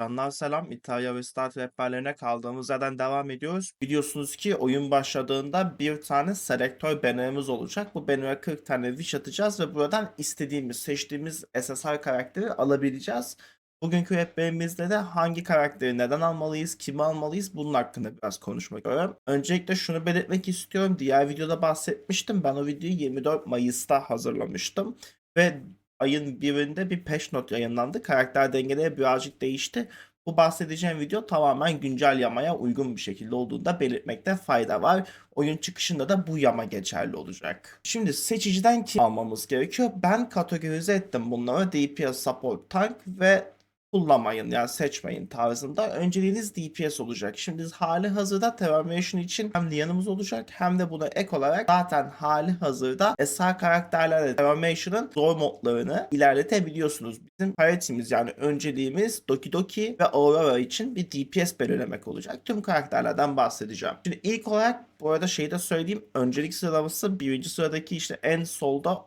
Canlar selam. İtalya ve Start rehberlerine kaldığımız yerden devam ediyoruz. Biliyorsunuz ki oyun başladığında bir tane selektör banner'ımız olacak. Bu banner'a 40 tane wish atacağız ve buradan istediğimiz, seçtiğimiz SSR karakteri alabileceğiz. Bugünkü rehberimizde de hangi karakteri neden almalıyız, kimi almalıyız bunun hakkında biraz konuşmak istiyorum. Öncelikle şunu belirtmek istiyorum. Diğer videoda bahsetmiştim. Ben o videoyu 24 Mayıs'ta hazırlamıştım. Ve ayın birinde bir patch note yayınlandı. Karakter dengeleri birazcık değişti. Bu bahsedeceğim video tamamen güncel yamaya uygun bir şekilde olduğunu da belirtmekte fayda var. Oyun çıkışında da bu yama geçerli olacak. Şimdi seçiciden kim almamız gerekiyor? Ben kategorize ettim bunları. DPS support tank ve kullanmayın yani seçmeyin tarzında. Önceliğiniz DPS olacak. Şimdi hali hazırda Terramation için hem Lian'ımız olacak hem de buna ek olarak zaten hali hazırda SR karakterlerle Terramation'ın zor modlarını ilerletebiliyorsunuz. Bizim parity'miz yani önceliğimiz Doki Doki ve Aurora için bir DPS belirlemek olacak. Tüm karakterlerden bahsedeceğim. Şimdi ilk olarak bu arada şeyi de söyleyeyim. Öncelik sıralaması birinci sıradaki işte en solda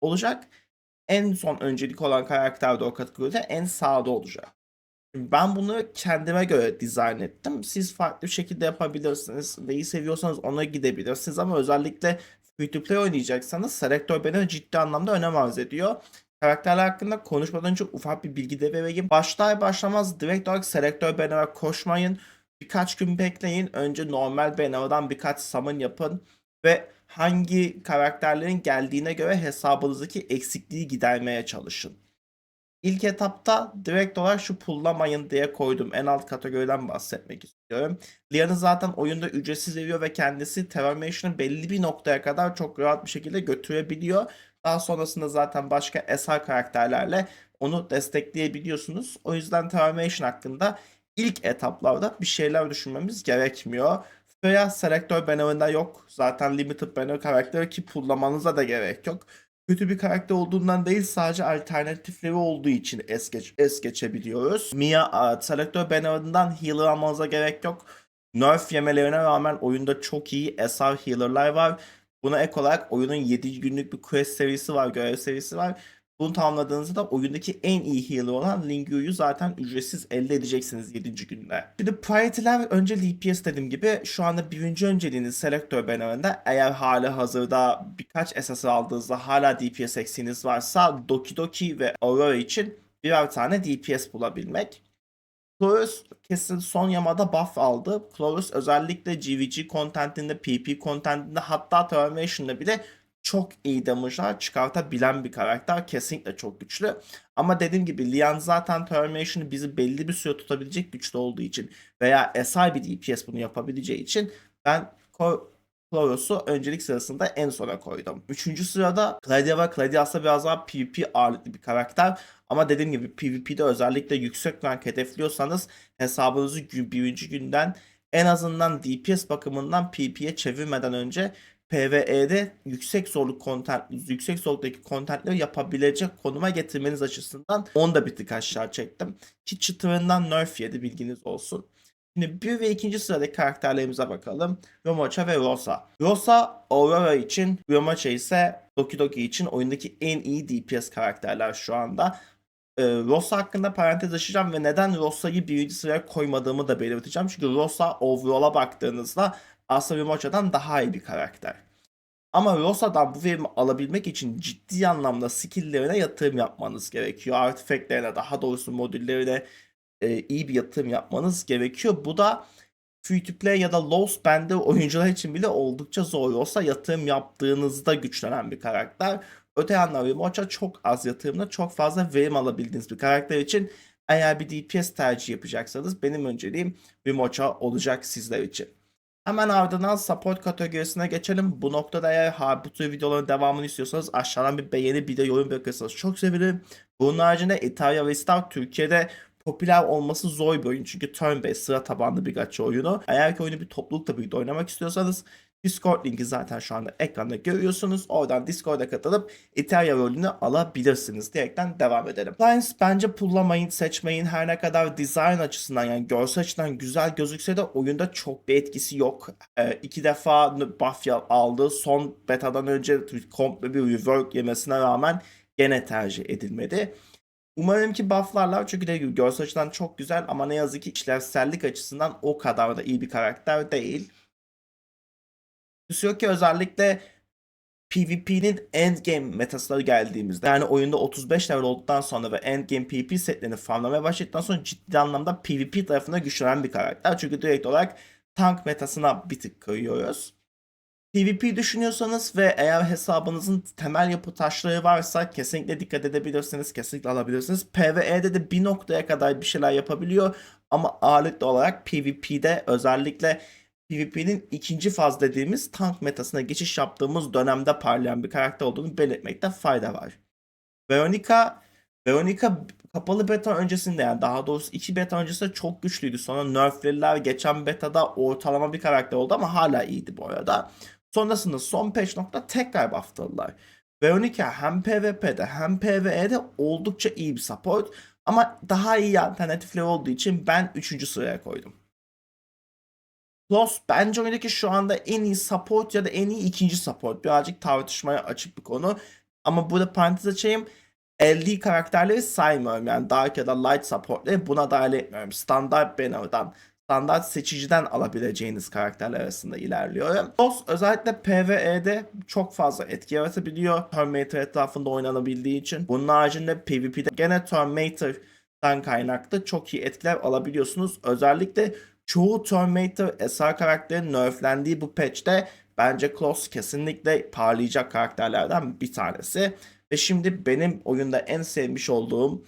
olacak en son öncelik olan karakter de o kategoride en sağda olacak. Ben bunu kendime göre dizayn ettim. Siz farklı bir şekilde yapabilirsiniz. Neyi seviyorsanız ona gidebilirsiniz ama özellikle free to play oynayacaksanız selektör beni ciddi anlamda önem arz ediyor. Karakterler hakkında konuşmadan önce ufak bir bilgi de vereyim. Başlar başlamaz direkt olarak selektör banner'a koşmayın. Birkaç gün bekleyin. Önce normal banner'dan birkaç summon yapın ve hangi karakterlerin geldiğine göre hesabınızdaki eksikliği gidermeye çalışın. İlk etapta direkt olarak şu pullamayın diye koydum. En alt kategoriden bahsetmek istiyorum. Lian'ı zaten oyunda ücretsiz veriyor ve kendisi Terramation'ı belli bir noktaya kadar çok rahat bir şekilde götürebiliyor. Daha sonrasında zaten başka SR karakterlerle onu destekleyebiliyorsunuz. O yüzden Terramation hakkında ilk etaplarda bir şeyler düşünmemiz gerekmiyor veya selektör banner'ında yok. Zaten limited banner karakteri ki pullamanıza da gerek yok. Kötü bir karakter olduğundan değil sadece alternatifleri olduğu için es, geç, es geçebiliyoruz. Mia selektör banner'ından healer almanıza gerek yok. Nerf yemelerine rağmen oyunda çok iyi SR healer'lar var. Buna ek olarak oyunun 7 günlük bir quest serisi var, görev serisi var. Bunu tamamladığınızda da oyundaki en iyi healer olan Lingu'yu zaten ücretsiz elde edeceksiniz 7. günde. Şimdi priority'ler önce DPS dediğim gibi şu anda birinci önceliğiniz selektör bannerında eğer hali hazırda birkaç SS aldığınızda hala DPS eksiğiniz varsa Doki Doki ve Aurora için birer tane DPS bulabilmek. Chloros kesin son yamada buff aldı. Chloros özellikle GVG contentinde, PP contentinde hatta Termination'da bile çok iyi damage'lar çıkartabilen bir karakter. Kesinlikle çok güçlü. Ama dediğim gibi Lian zaten Termination'ı bizi belli bir süre tutabilecek güçlü olduğu için veya SI bir DPS bunu yapabileceği için ben Chloros'u öncelik sırasında en sona koydum. Üçüncü sırada Claudia var. Claudia aslında biraz daha PvP ağırlıklı bir karakter. Ama dediğim gibi PvP'de özellikle yüksek rank hedefliyorsanız hesabınızı birinci günden en azından DPS bakımından PvP'ye çevirmeden önce PvE'de yüksek zorluk content, yüksek zorluktaki contentleri yapabilecek konuma getirmeniz açısından onu da bir tık aşağı çektim. Ki çıtırından nerf yedi bilginiz olsun. Şimdi bir ve ikinci sıradaki karakterlerimize bakalım. Yomocha ve Rosa. Rosa Aurora için, Yomocha ise Doki Doki için oyundaki en iyi DPS karakterler şu anda. Ee, Rosa hakkında parantez açacağım ve neden Rosa'yı birinci sıraya koymadığımı da belirteceğim. Çünkü Rosa overall'a baktığınızda aslında Yumacha'dan daha iyi bir karakter. Ama Rosa'dan bu verimi alabilmek için ciddi anlamda skill'lerine yatırım yapmanız gerekiyor. Artifact'lerine daha doğrusu modüllerine e, iyi bir yatırım yapmanız gerekiyor. Bu da free to play ya da low spender oyuncular için bile oldukça zor olsa yatırım yaptığınızda güçlenen bir karakter. Öte yandan Rimocha çok az yatırımla çok fazla verim alabildiğiniz bir karakter için eğer bir DPS tercih yapacaksanız benim önceliğim Rimocha olacak sizler için. Hemen ardından support kategorisine geçelim. Bu noktada eğer ha, bu tür videoların devamını istiyorsanız aşağıdan bir beğeni bir de yorum bırakırsanız çok sevinirim. Bunun haricinde Italia ve Star Türkiye'de popüler olması zor bir oyun. Çünkü turn based sıra tabanlı bir gacha oyunu. Eğer ki oyunu bir toplulukla birlikte oynamak istiyorsanız Discord linki zaten şu anda ekranda görüyorsunuz. Oradan Discord'a katılıp Ethereum rolünü alabilirsiniz diyerekten devam edelim. Lines bence pullamayın, seçmeyin. Her ne kadar design açısından yani görsel açıdan güzel gözükse de oyunda çok bir etkisi yok. Ee, iki defa buff aldı. Son betadan önce komple bir rework yemesine rağmen gene tercih edilmedi. Umarım ki bufflarlar çünkü gibi görsel açıdan çok güzel ama ne yazık ki işlevsellik açısından o kadar da iyi bir karakter değil. Yok ki özellikle PvP'nin endgame metasına geldiğimizde yani oyunda 35 level olduktan sonra ve endgame PvP setlerini farmlamaya başladıktan sonra ciddi anlamda PvP tarafına güçlenen bir karakter. Çünkü direkt olarak tank metasına bir tık kayıyoruz. PvP düşünüyorsanız ve eğer hesabınızın temel yapı taşları varsa kesinlikle dikkat edebilirsiniz, kesinlikle alabilirsiniz. PvE'de de bir noktaya kadar bir şeyler yapabiliyor ama ağırlıklı olarak PvP'de özellikle PvP'nin ikinci faz dediğimiz tank metasına geçiş yaptığımız dönemde parlayan bir karakter olduğunu belirtmekte fayda var. Veronica Veronica kapalı beta öncesinde yani daha doğrusu iki beta öncesinde çok güçlüydü. Sonra nerflediler. Geçen betada ortalama bir karakter oldu ama hala iyiydi bu arada. Sonrasında son patch nokta tekrar buffladılar. Veronica hem PvP'de hem PvE'de oldukça iyi bir support ama daha iyi alternatifleri olduğu için ben 3. sıraya koydum. Plus bence oyundaki şu anda en iyi support ya da en iyi ikinci support. Birazcık tartışmaya açık bir konu. Ama burada parantez açayım. 50 karakterleri saymıyorum. Yani Dark ya da Light supportları buna dahil etmiyorum. Standart banner'dan, standart seçiciden alabileceğiniz karakterler arasında ilerliyorum. Boss özellikle PvE'de çok fazla etki yaratabiliyor. Terminator etrafında oynanabildiği için. Bunun haricinde PvP'de gene Terminator'dan kaynaklı çok iyi etkiler alabiliyorsunuz. Özellikle çoğu Terminator SR karakterin nerflendiği bu patch'te bence Klaus kesinlikle parlayacak karakterlerden bir tanesi. Ve şimdi benim oyunda en sevmiş olduğum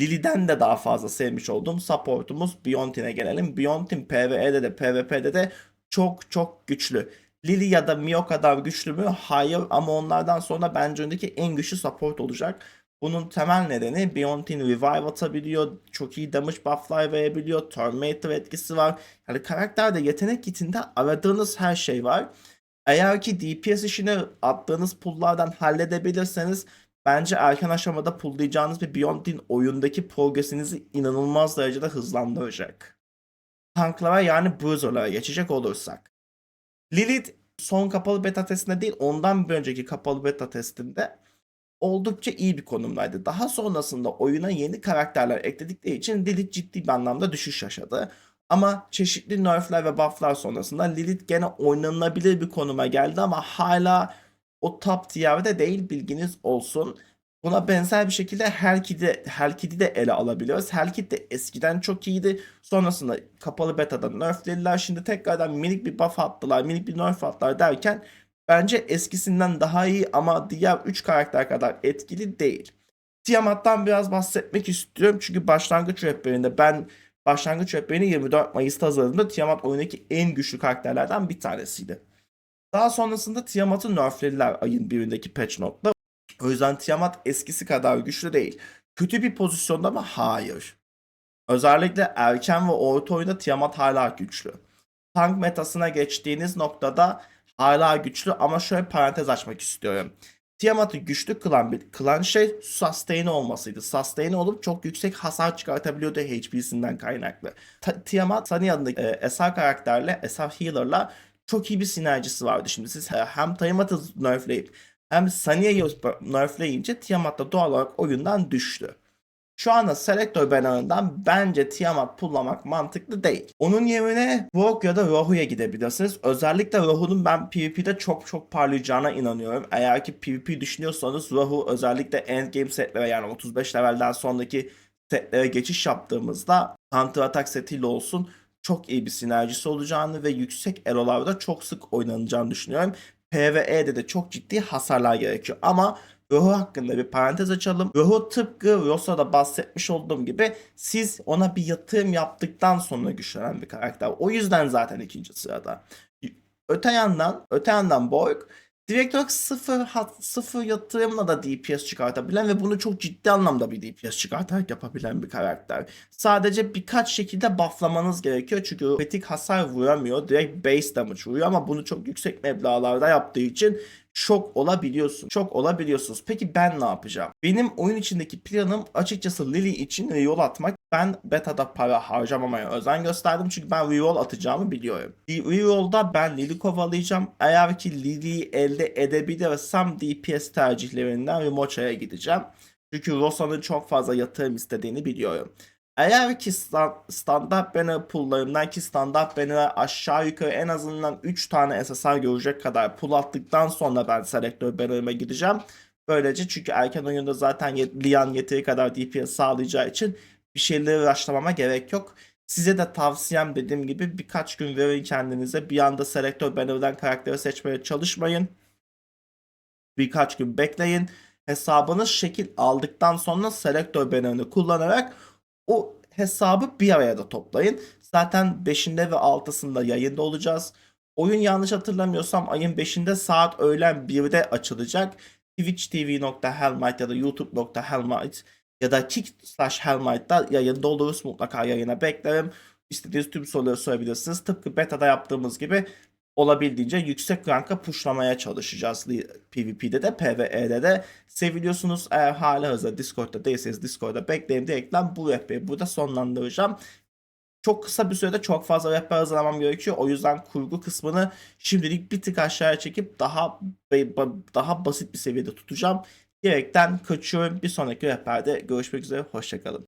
Lily'den de daha fazla sevmiş olduğum supportumuz Beyontin'e gelelim. Beyontin PvE'de de PvP'de de çok çok güçlü. Lily ya da Mio kadar güçlü mü? Hayır ama onlardan sonra bence öndeki en güçlü support olacak. Bunun temel nedeni Beyontin revive atabiliyor, çok iyi damage bufflar verebiliyor, Terminator etkisi var. Yani karakterde yetenek kitinde aradığınız her şey var. Eğer ki DPS işini attığınız pulllardan halledebilirseniz bence erken aşamada pullayacağınız bir Beyond'in oyundaki progresinizi inanılmaz derecede hızlandıracak. Tanklara yani Bruiser'lara geçecek olursak. Lilith son kapalı beta testinde değil ondan bir önceki kapalı beta testinde oldukça iyi bir konumdaydı. Daha sonrasında oyuna yeni karakterler ekledikleri için Lilith ciddi bir anlamda düşüş yaşadı. Ama çeşitli nerfler ve bufflar sonrasında Lilith gene oynanılabilir bir konuma geldi ama hala o top tier'de değil bilginiz olsun. Buna benzer bir şekilde Helkid'i Helkid'i de ele alabiliyoruz. Helkid de eskiden çok iyiydi. Sonrasında kapalı beta'da nerflediler. Şimdi tekrardan minik bir buff attılar, minik bir nerf attılar derken bence eskisinden daha iyi ama diğer 3 karakter kadar etkili değil. Tiamat'tan biraz bahsetmek istiyorum çünkü başlangıç rehberinde ben başlangıç rehberini 24 Mayıs'ta hazırladığımda Tiamat oyundaki en güçlü karakterlerden bir tanesiydi. Daha sonrasında Tiamat'ı nerflediler ayın birindeki patch note'da. O yüzden Tiamat eskisi kadar güçlü değil. Kötü bir pozisyonda mı? Hayır. Özellikle erken ve orta oyunda Tiamat hala güçlü. Tank metasına geçtiğiniz noktada hala güçlü ama şöyle parantez açmak istiyorum. Tiamat'ı güçlü kılan bir kılan şey sustain olmasıydı. Sustain olup çok yüksek hasar çıkartabiliyordu HP'sinden kaynaklı. Ta- Tiamat Sunny adındaki e, SR karakterle, SR healer'la çok iyi bir sinerjisi vardı. Şimdi siz hem Tiamat'ı nerfleyip hem Sunny'yi nerfleyince Tiamat da doğal olarak oyundan düştü. Şu anda selektör bannerından bence Tiamat pullamak mantıklı değil. Onun yerine Rogue ya da Rohu'ya gidebilirsiniz. Özellikle Rohu'nun ben PvP'de çok çok parlayacağına inanıyorum. Eğer ki PvP düşünüyorsanız Rohu özellikle endgame setlere yani 35 levelden sonraki setlere geçiş yaptığımızda Counter Attack setiyle olsun çok iyi bir sinerjisi olacağını ve yüksek elolarda çok sık oynanacağını düşünüyorum. PvE'de de çok ciddi hasarlar gerekiyor. Ama Rohu hakkında bir parantez açalım. Rohu tıpkı Rosa'da bahsetmiş olduğum gibi siz ona bir yatırım yaptıktan sonra güçlenen bir karakter. O yüzden zaten ikinci sırada. Öte yandan, öte yandan Borg direkt olarak sıfır, hat, sıfır yatırımla da DPS çıkartabilen ve bunu çok ciddi anlamda bir DPS çıkartarak yapabilen bir karakter. Sadece birkaç şekilde bufflamanız gerekiyor çünkü kritik hasar vuramıyor. Direkt base damage vuruyor ama bunu çok yüksek meblağlarda yaptığı için şok olabiliyorsun. Şok olabiliyorsunuz. Peki ben ne yapacağım? Benim oyun içindeki planım açıkçası Lily için reroll atmak. Ben beta'da para harcamamaya özen gösterdim çünkü ben reroll atacağımı biliyorum. Reroll'da ben Lily kovalayacağım. Eğer ki Lily'yi elde edebilirsem DPS tercihlerinden Rimocha'ya gideceğim. Çünkü Rosa'nın çok fazla yatırım istediğini biliyorum. Eğer ki sta- standart banner pool'larımdan ki standart banner'a aşağı yukarı en azından 3 tane SSR görecek kadar pool attıktan sonra ben selektör banner'ıma gideceğim. Böylece çünkü erken oyunda zaten Lian yeteri kadar DPS sağlayacağı için bir şeyleri rushlamama gerek yok. Size de tavsiyem dediğim gibi birkaç gün verin kendinize. Bir anda selektör banner'dan karakteri seçmeye çalışmayın. Birkaç gün bekleyin. Hesabınız şekil aldıktan sonra selektör banner'ını kullanarak o hesabı bir araya da toplayın. Zaten 5'inde ve 6'sında yayında olacağız. Oyun yanlış hatırlamıyorsam ayın 5'inde saat öğlen 1'de açılacak. twitch.tv.helmite ya da youtube.helmite ya da kick slash helmite'da yayında oluruz. Mutlaka yayına beklerim. İstediğiniz tüm soruları sorabilirsiniz. Tıpkı beta'da yaptığımız gibi olabildiğince yüksek ranka pushlamaya çalışacağız PvP'de de PvE'de de. Seviliyorsunuz eğer hala hazırda Discord'da değilseniz Discord'da bekleyin diyerekten bu rehberi burada sonlandıracağım. Çok kısa bir sürede çok fazla rehber hazırlamam gerekiyor. O yüzden kurgu kısmını şimdilik bir tık aşağıya çekip daha daha basit bir seviyede tutacağım. Diyerekten kaçıyorum. Bir sonraki rehberde görüşmek üzere. Hoşçakalın.